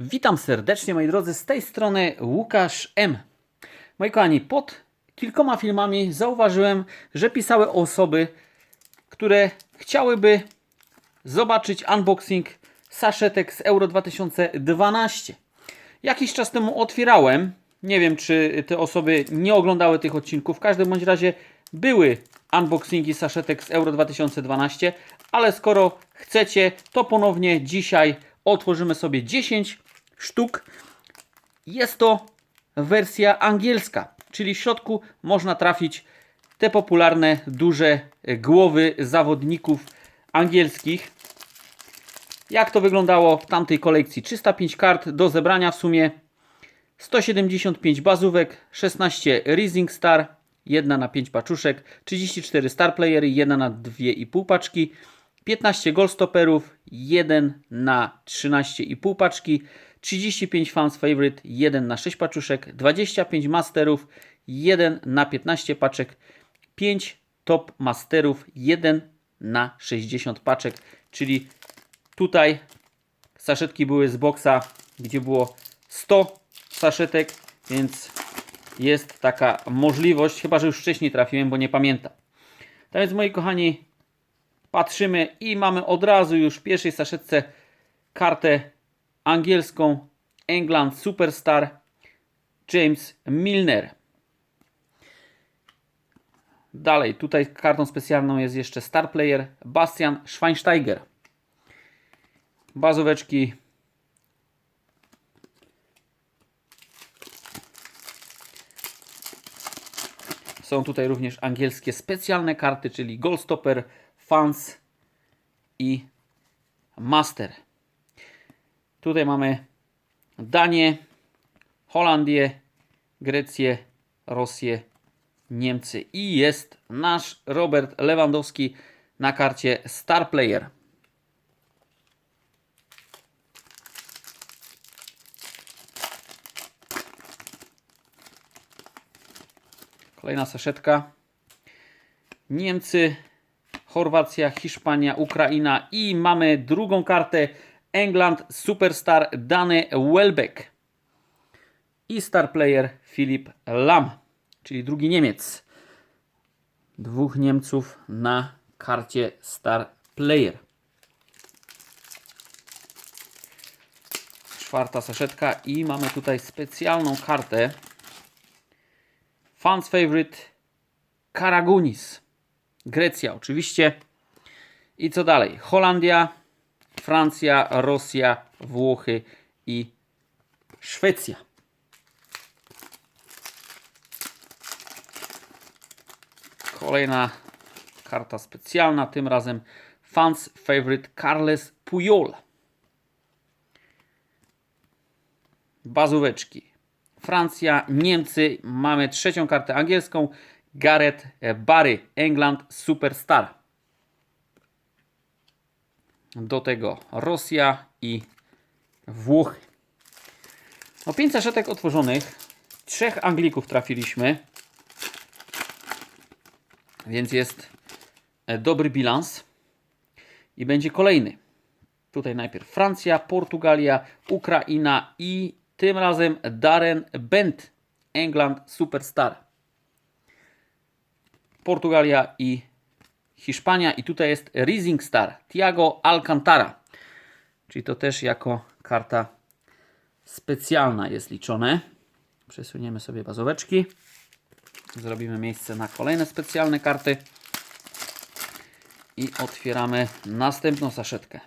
Witam serdecznie moi drodzy, z tej strony Łukasz M. Moi kochani, pod kilkoma filmami zauważyłem, że pisały osoby, które chciałyby zobaczyć unboxing saszetek z Euro 2012. Jakiś czas temu otwierałem, nie wiem czy te osoby nie oglądały tych odcinków, w każdym bądź razie były unboxingi saszetek z Euro 2012, ale skoro chcecie, to ponownie dzisiaj otworzymy sobie 10 sztuk. Jest to wersja angielska, czyli w środku można trafić te popularne duże głowy zawodników angielskich. Jak to wyglądało w tamtej kolekcji? 305 kart do zebrania w sumie 175 bazówek, 16 Rising Star, 1 na 5 paczuszek, 34 Star Playery, 1 na 2,5 paczki, 15 Goldstopperów, 1 na 13,5 paczki, 35 Fans Favorite, 1 na 6 paczuszek, 25 Masterów, 1 na 15 paczek, 5 Top Masterów, 1 na 60 paczek, czyli tutaj saszetki były z boksa, gdzie było 100 saszetek, więc jest taka możliwość, chyba że już wcześniej trafiłem, bo nie pamiętam. Tak więc moi kochani, patrzymy i mamy od razu już w pierwszej saszetce kartę angielską England Superstar James Milner. Dalej, tutaj kartą specjalną jest jeszcze Star Player Bastian Schweinsteiger. Bazóweczki Są tutaj również angielskie specjalne karty, czyli Goldstopper, Fans i Master. Tutaj mamy Danię, Holandię, Grecję, Rosję, Niemcy i jest nasz Robert Lewandowski na karcie Star Player. Kolejna saszetka. Niemcy, Chorwacja, Hiszpania, Ukraina i mamy drugą kartę England Superstar Dany Welbeck i star player Filip Lam, czyli drugi Niemiec. Dwóch Niemców na karcie star player. Czwarta saszetka i mamy tutaj specjalną kartę Fans favorite Karagunis. Grecja oczywiście. I co dalej? Holandia, Francja, Rosja, Włochy i Szwecja. Kolejna karta specjalna, tym razem Fans favorite Carles Puyol. Bazóweczki. Francja, Niemcy. Mamy trzecią kartę angielską. Gareth Barry, England Superstar. Do tego Rosja i Włochy. No, pięć saszetek otworzonych. Trzech Anglików trafiliśmy. Więc jest e, dobry bilans. I będzie kolejny. Tutaj najpierw Francja, Portugalia, Ukraina i tym razem Darren Bent, England Superstar. Portugalia i Hiszpania. I tutaj jest Rising Star, Thiago Alcantara. Czyli to też jako karta specjalna jest liczone. Przesuniemy sobie bazoweczki. Zrobimy miejsce na kolejne specjalne karty. I otwieramy następną saszetkę.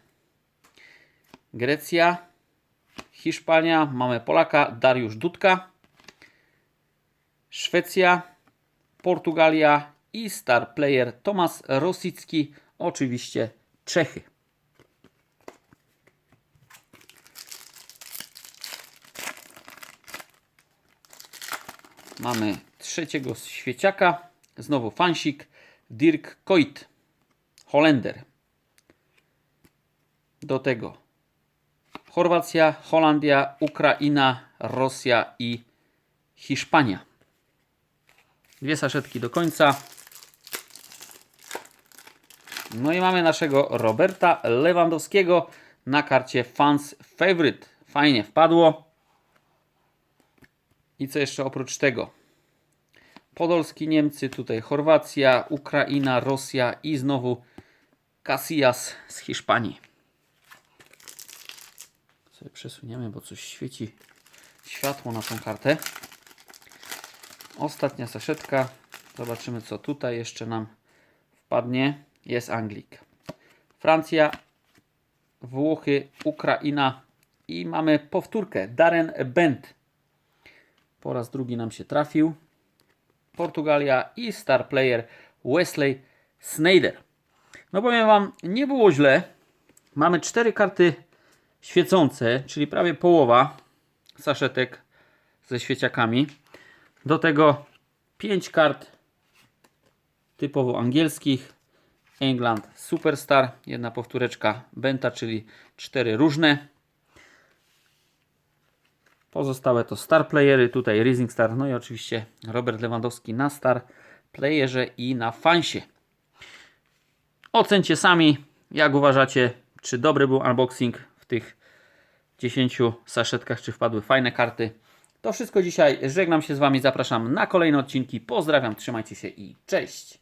Grecja, Hiszpania, mamy Polaka, Dariusz Dudka. Szwecja, Portugalia i star player Tomasz Rosicki, oczywiście Czechy. Mamy trzeciego świeciaka, znowu fansik, Dirk Kuyt, Holender. Do tego Chorwacja, Holandia, Ukraina, Rosja i Hiszpania. Dwie saszetki do końca. No i mamy naszego Roberta Lewandowskiego na karcie Fans Favorite. Fajnie wpadło. I co jeszcze oprócz tego? Podolski Niemcy, tutaj Chorwacja, Ukraina, Rosja i znowu Casillas z Hiszpanii. Sobie przesuniemy, bo coś świeci światło na tą kartę. Ostatnia saszetka. Zobaczymy, co tutaj jeszcze nam wpadnie. Jest Anglik. Francja, Włochy, Ukraina i mamy powtórkę. Darren Bent. Po raz drugi nam się trafił. Portugalia i star player Wesley Sneijder. No powiem Wam, nie było źle. Mamy cztery karty świecące, czyli prawie połowa saszetek ze świeciakami. Do tego 5 kart typowo angielskich. England Superstar, jedna powtóreczka Benta, czyli cztery różne. Pozostałe to star playery, tutaj Rising Star, no i oczywiście Robert Lewandowski na star playerze i na fansie. Ocencie sami, jak uważacie, czy dobry był unboxing w tych 10 saszetkach, czy wpadły fajne karty. To wszystko dzisiaj. Żegnam się z Wami, zapraszam na kolejne odcinki. Pozdrawiam, trzymajcie się i cześć!